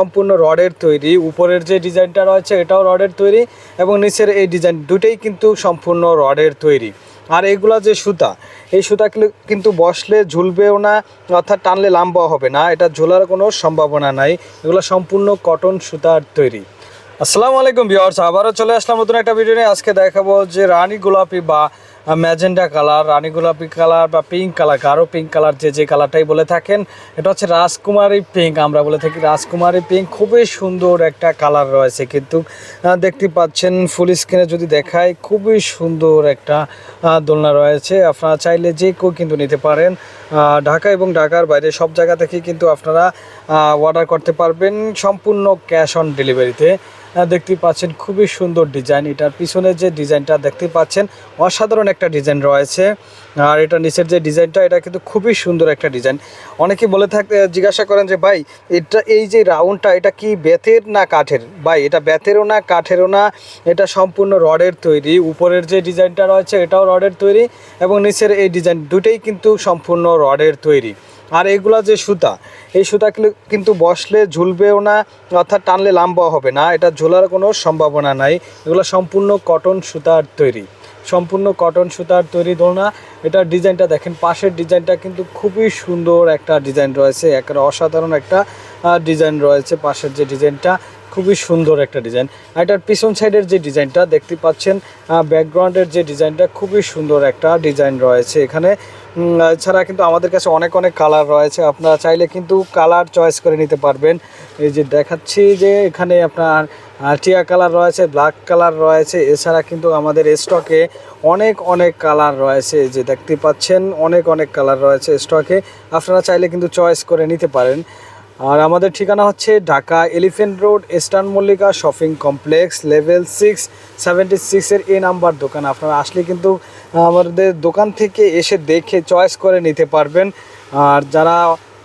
সম্পূর্ণ রডের তৈরি। উপরের যে ডিজাইনটা রয়েছে, এটাও রডের তৈরি এবং নিচের এই ডিজাইন দুটোই কিন্তু সম্পূর্ণ রডের তৈরি। আর এগুলা যে সুতা, এই সুতা কিন্তু বসলে ঝুলবেও না অর্থাৎ টানলে লাম্বা হবে না। এটা ঝোলার কোনো সম্ভাবনা নাই। এগুলো সম্পূর্ণ কটন সুতার তৈরি। আসসালামু আলাইকুম ভিউয়ার্স, আবারও চলে আসলাম নতুন একটা ভিডিও নিয়ে। আজকে দেখাবো যে রানী গোলাপি বা ম্যাজেন্ডা কালার রানী গোলাপি কালার বা পিঙ্ক কালার, গাঢ় পিঙ্ক কালার, যে যে কালারটাই বলে থাকেন, এটা হচ্ছে রাজকুমারী পিঙ্ক আমরা বলে থাকি রাজকুমারী পিঙ্ক খুবই সুন্দর একটা কালার রয়েছে কিন্তু দেখতে পাচ্ছেন ফুল স্ক্রিনে যদি দেখায় খুবই সুন্দর একটা দোলনা রয়েছে, আপনারা চাইলে যে কেউ কিন্তু নিতে পারেন ঢাকা এবং ঢাকার বাইরে সব জায়গা থেকে কিন্তু আপনারা অর্ডার করতে পারবেন, সম্পূর্ণ ক্যাশ অন ডেলিভারিতে আহ, দেখতেই পাচ্ছেন খুবই সুন্দর ডিজাইন এটার পিছনে যে ডিজাইনটা দেখতে পাচ্ছেন অসাধারণ একটা ডিজাইন রয়েছে। আর এটা নিচের যে ডিজাইনটা এটা কিন্তু খুবই সুন্দর একটা ডিজাইন অনেকে বলে থাকে জিজ্ঞাসা করেন যে ভাই এটা এই যে রাউন্ডটা এটা কি বেতের না কাঠের? ভাই এটা বেতেরও না কাঠেরও না এটা সম্পূর্ণ রডের তৈরি। উপরের যে ডিজাইনটা রয়েছে এটাও রডের তৈরি এবং নিচের এই ডিজাইন দুটোই কিন্তু সম্পূর্ণ রডের তৈরি। আর এগুলা যে সুতা, এই সুতা কিন্তু বসলে ঝুলবেও না, অর্থাৎ টানলে লাম্বা হবে না, এটা ঝোলার কোনো সম্ভাবনা নাই। এগুলো সম্পূর্ণ কটন সুতার তৈরি, সম্পূর্ণ কটন সুতার তৈরি দোলনা। এটার ডিজাইনটা দেখেন, পাশের ডিজাইনটা কিন্তু খুবই সুন্দর একটা ডিজাইন রয়েছে একটা অসাধারণ একটা ডিজাইন রয়েছে পাশের যে ডিজাইনটা। খুবই সুন্দর একটা ডিজাইন। আর এটার পিছন সাইডের যে ডিজাইনটা দেখতে পাচ্ছেন ব্যাকগ্রাউন্ডের যে ডিজাইনটা খুবই সুন্দর একটা ডিজাইন রয়েছে এখানে। এছাড়া কিন্তু আমাদের কাছে অনেক অনেক কালার রয়েছে। আপনারা চাইলে কিন্তু কালার চয়েস করে নিতে পারবেন। এই যে দেখাচ্ছি যে এখানে আপনার টিয়া কালার রয়েছে, ব্ল্যাক কালার রয়েছে। এছাড়া কিন্তু আমাদের স্টকে অনেক অনেক কালার রয়েছে। যে দেখতে পাচ্ছেন, অনেক অনেক কালার রয়েছে স্টকে। আপনারা চাইলে কিন্তু চয়েস করে নিতে পারেন। আর আমাদের ঠিকানা হচ্ছে Dhaka elephant road, eastern Mallika shopping complex, level six seventy সিক্সের এ নাম্বার দোকান। আপনারা আসলে কিন্তু আমাদের দোকান থেকে এসে দেখে চয়েস করে নিতে পারবেন। আর যারা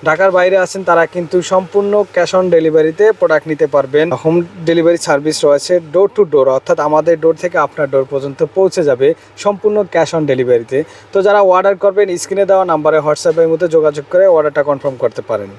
ঢাকার বাইরে আছেন, তারা কিন্তু সম্পূর্ণ ক্যাশ অন ডেলিভারিতে প্রোডাক্ট নিতে পারবেন। হোম ডেলিভারি সার্ভিস রয়েছে ডোর টু ডোর অর্থাৎ আমাদের ডোর থেকে আপনার ডোর পর্যন্ত পৌঁছে যাবে সম্পূর্ণ ক্যাশ অন ডেলিভারিতে তো যারা অর্ডার করবেন স্ক্রিনে দেওয়া নাম্বারে হোয়াটসঅ্যাপের মধ্যে যোগাযোগ করে অর্ডারটা কনফার্ম করতে পারেন।